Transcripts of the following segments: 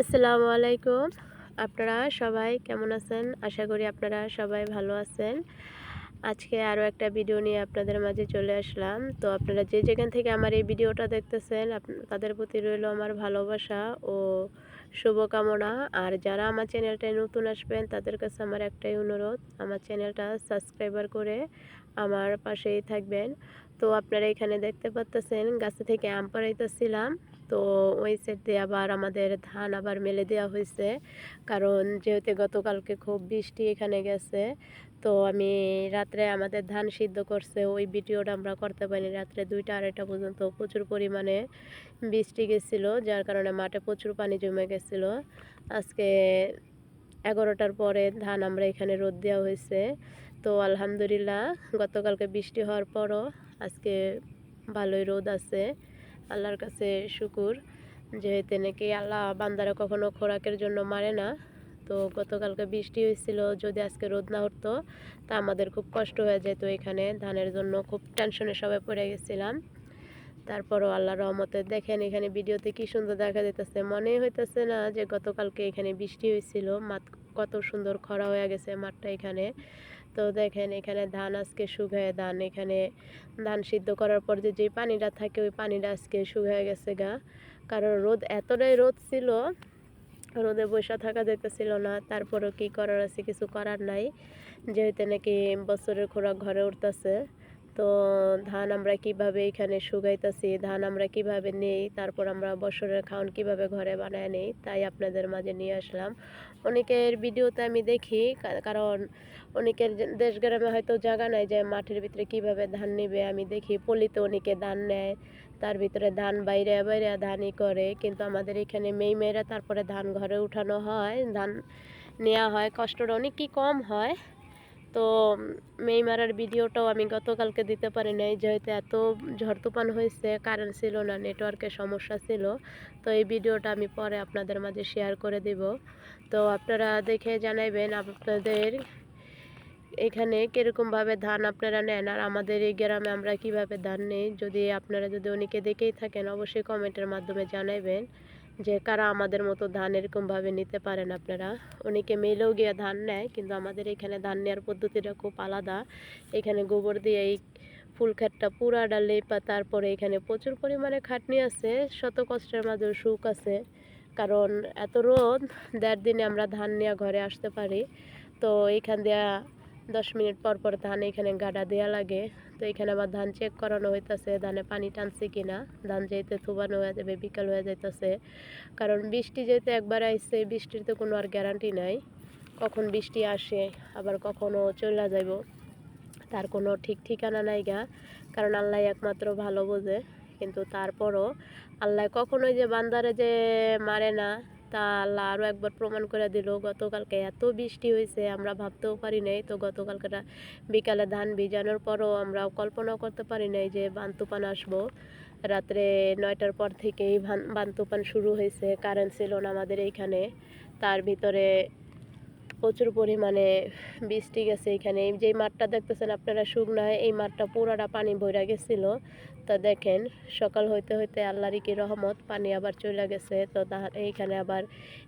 আসসালামু আলাইকুম। আপনারা সবাই কেমন আছেন? আশা করি আপনারা সবাই ভালো আছেন। আজকে আরও একটা ভিডিও নিয়ে আপনাদের মাঝে চলে আসলাম। তো আপনারা যে যেখান থেকে আমার এই ভিডিওটা দেখতেছেন তাদের প্রতি রইল আমার ভালোবাসা ও শুভকামনা। আর যারা আমার চ্যানেলটায় নতুন আসবেন, তাদের কাছে আমার একটাই অনুরোধ, আমার চ্যানেলটা সাবস্ক্রাইবার করে আমার পাশেই থাকবেন। তো আপনারা এখানে দেখতে পাচ্তেছেন গাছে থেকে আম পাড়াইতেছিলাম। তো ওই দিয়ে আবার আমাদের ধান আবার মেলে দেওয়া হয়েছে। কারণ যেহেতু গতকালকে খুব বৃষ্টি এখানে গেছে, তো আমি রাত্রে আমাদের ধান সিদ্ধ করছে, ওই ভিডিওটা আমরা করতে পারিনি। রাত্রে দুইটা আড়াইটা পর্যন্ত প্রচুর পরিমাণে বৃষ্টি গেছিল, যার কারণে মাঠে প্রচুর পানি জমে গেছিল। আজকে এগারোটার পরে ধান আমরা এখানে রোদ দেওয়া হয়েছে। তো আলহামদুলিল্লাহ, গতকালকে বৃষ্টি হওয়ার পরও আজকে ভালোই রোদ আছে। আল্লাহর কাছে শুকুর যেহেতু নাকি আল্লাহ বান্দারা কখনো খোরাকের জন্য মারে না। তো গতকালকে বৃষ্টি হয়েছিল যদি আজকে রোদ না উঠতো, তা আমাদের খুব কষ্ট হয়ে যেত এখানে। ধানের জন্য খুব টেনশনে সবাই পড়ে গেছিলাম। তারপরও আল্লাহ রহমতে দেখেন এখানে ভিডিওতে কি সুন্দর দেখা যেতেছে মনে হইতেছে না যে গতকালকে এখানে বৃষ্টি হয়েছিল মাত কত সুন্দর খরা হয়ে গেছে মাঠটা এখানে। তো দেখেন এখানে ধান আজকে শুকায়, ধান এখানে ধান সিদ্ধ করার পর যে যেই পানিটা থাকে, ওই পানিটা আজকে শুকায় গেছে গা। কারণ রোদ এতটাই রোদ ছিল, রোদে বসে থাকা যেতেছিল না। তারপরেও কি করার আছে? কিছু করার নাই। যেহেতু নাকি বছরের খোরাক ঘরে উঠতেছে। তো ধান আমরা কীভাবে এখানে শুকাইতেছি, ধান আমরা কীভাবে নেই, তারপর আমরা বছরের খাওয়ান কীভাবে ঘরে বানায় নেই, তাই আপনাদের মাঝে নিয়ে আসলাম। অনেকের ভিডিওতে আমি দেখি কারণ অনেকের দেশ গ্রামে হয়তো জায়গা নাই যে মাঠের ভিতরে কীভাবে ধান নেবে। আমি দেখি পলিতে অনেকে ধান নেয়, তার ভিতরে ধান বাইরে বাইরে ধানই করে, কিন্তু আমাদের এখানে মেয়ে মেয়েরা তারপরে ধান ঘরে উঠানো হয়, ধান নেওয়া হয়, কষ্টটা অনেকই কম হয়। তো মেই মারার ভিডিওটাও আমি গতকালকে দিতে পারি নাই, যেহেতু এত ঝড় তুফান হয়েছে কারেন্ট ছিল না নেটওয়ার্কের সমস্যা ছিল, তো এই ভিডিওটা আমি পরে আপনাদের মাঝে শেয়ার করে দিব। তো আপনারা দেখে জানাইবেন আপনাদের এখানে কীরকমভাবে ধান আপনারা নেন, আর আমাদের এই গ্রামে আমরা কীভাবে ধান নেই, যদি আপনারা যদি অনেকে দেখেই থাকেন, অবশ্যই কমেন্টের মাধ্যমে জানাইবেন। যে কারা আমাদের মতো ধান এরকমভাবে নিতে পারেন আপনারা। অনেকে মেলেও গিয়ে ধান নেয়, কিন্তু আমাদের এখানে ধান নেওয়ার পদ্ধতিটা খুব আলাদা। এখানে গোবর দিয়ে এই ফুল খাটটা পুরাটা লেপা, তারপরে এখানে প্রচুর পরিমাণে খাটনি আছে, শত কষ্টের মাঝেও সুখ আছে। কারণ এত রোদ, দেড় দিনে আমরা ধান নিয়ে ঘরে আসতে পারি। তো এইখান দিয়া দশ মিনিট পর পর ধান এখানে গাডা দেওয়া লাগে। তো এখানে আবার ধান চেক করানো হইতাছে, ধানে পানি টানছে কিনা। ধান যেতে থুবানো হয়ে যাবে, বিকাল হয়ে যাইতেছে। কারণ বৃষ্টি যেহেতু একবার আইসে বৃষ্টির তো কোনো আর গ্যারান্টি নাই। কখন বৃষ্টি আসে, আবার কখনো চলে যাইব। তার কোনো ঠিক ঠিকানা নাই গা। কারণ আল্লাহ একমাত্র ভালো বোঝে। কিন্তু তারপরও আল্লাহ কখনোই যে বান্দারে যে মারে না তা আল্লাহ আরও একবার প্রমাণ করে দিল, গতকালকে এত বৃষ্টি হয়েছে, আমরা ভাবতেও পারি নাই। তো গতকালকেটা বিকালে ধান ভিজানোর পরও আমরা কল্পনাও করতে পারি নাই যে বান তুফান আসব। রাত্রে নয়টার পর থেকেই ভান- বান তুফান শুরু হয়েছে কারেন্ট ছিল না আমাদের এইখানে। তার ভিতরে প্রচুর পরিমাণে বৃষ্টি গেছে এখানে। এই যে মাঠটা দেখতেছেন আপনারা, শুকনায় এই মাঠটা পুরাটা পানি বইরা গেছিল। তা দেখেন, সকাল হইতে হইতে আল্লাহরই কি রহমত, পানি আবার চলে গেছে, তো তা- এইখানে আবার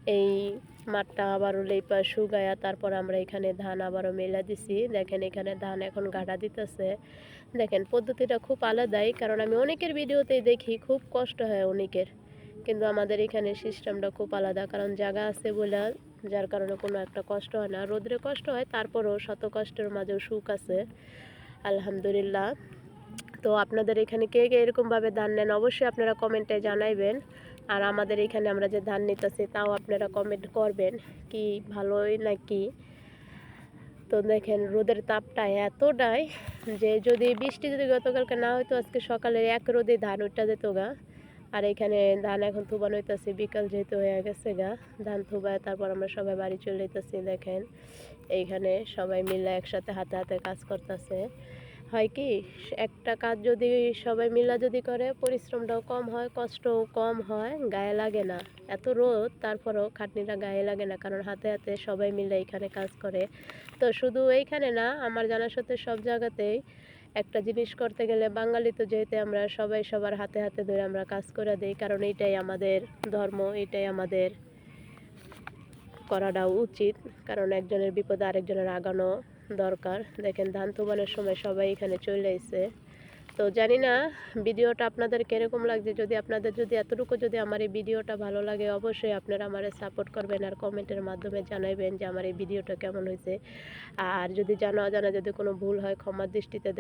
এই মাঠটা আবারও লেপা শুকায়া তারপর আমরা এখানে ধান আবারও মেলা দিছি। দেখেন এখানে ধান এখন গাড়া দিতেছে। দেখেন, পদ্ধতিটা খুব আলাদাই, কারণ আমি অনেকের ভিডিওতেই দেখি, খুব কষ্ট হয় অনেকের। কিন্তু আমাদের এখানে সিস্টেমটা খুব আলাদা, কারণ জায়গা আছে বলে যার কারণে কোনো একটা কষ্ট হয় না। রোদ্রে কষ্ট হয়, তারপরও শত কষ্টের মাঝেও সুখ আছে। আলহামদুলিল্লাহ। তো আপনাদের এখানে কে কে এরকমভাবে ধান নেন অবশ্যই আপনারা কমেন্টে জানাইবেন। আর আমাদের এখানে আমরা যে ধান নিতেছি তাও আপনারা কমেন্ট করবেন কি ভালোই নাকি। তো দেখেন রোদের তাপটা এতটাই যে যদি বৃষ্টি যদি গতকালকে না হইতো, আজকে সকালে এক রোদে ধান উঠটা যেত গা। আর এখানে ধান এখন থুবানো হইতেছে বিকাল যেহেতু হয়ে গেছে গা, ধান থুবায় তারপর আমরা সবাই বাড়ি চলে যেতেছি দেখেন। এইখানে সবাই মিলে একসাথে হাতে হাতে কাজ করতেছে। হয় কি? একটা কাজ যদি সবাই মিলা যদি করে, পরিশ্রমটাও কম হয়, কষ্টও কম হয়, গায়ে লাগে না। এত রোদ, তারপরেও খাটনিটা গায়ে লাগে না, কারণ হাতে হাতে সবাই মিলে এখানে কাজ করে। তো শুধু এইখানে না, আমার জানা সত্ত্বে সব জায়গাতেই একটা জিনিস করতে গেলে বাঙালি তো যেহেতু আমরা সবাই সবার হাতে হাতে ধরে আমরা কাজ করে দিই, কারণ এইটাই আমাদের ধর্ম এটাই আমাদের করাটা উচিত, কারণ একজনের বিপদে আরেকজনের আগানো দরকার। দেখেন, ধান তোবানোর সময় সবাই এখানে চলে এসে তো জানি না, ভিডিওটা আপনাদের কীরকম লাগছে? যদি আপনাদের যদি এতটুকু যদি আমার এই ভিডিওটা ভালো লাগে, অবশ্যই আপনারা আমার সাপোর্ট করবেন আর কমেন্টের মাধ্যমে জানাবেন যে আমার এই ভিডিওটা কেমন হয়েছে। আর যদি জানা অজানা যদি কোনো ভুল হয়, ক্ষমার দৃষ্টিতে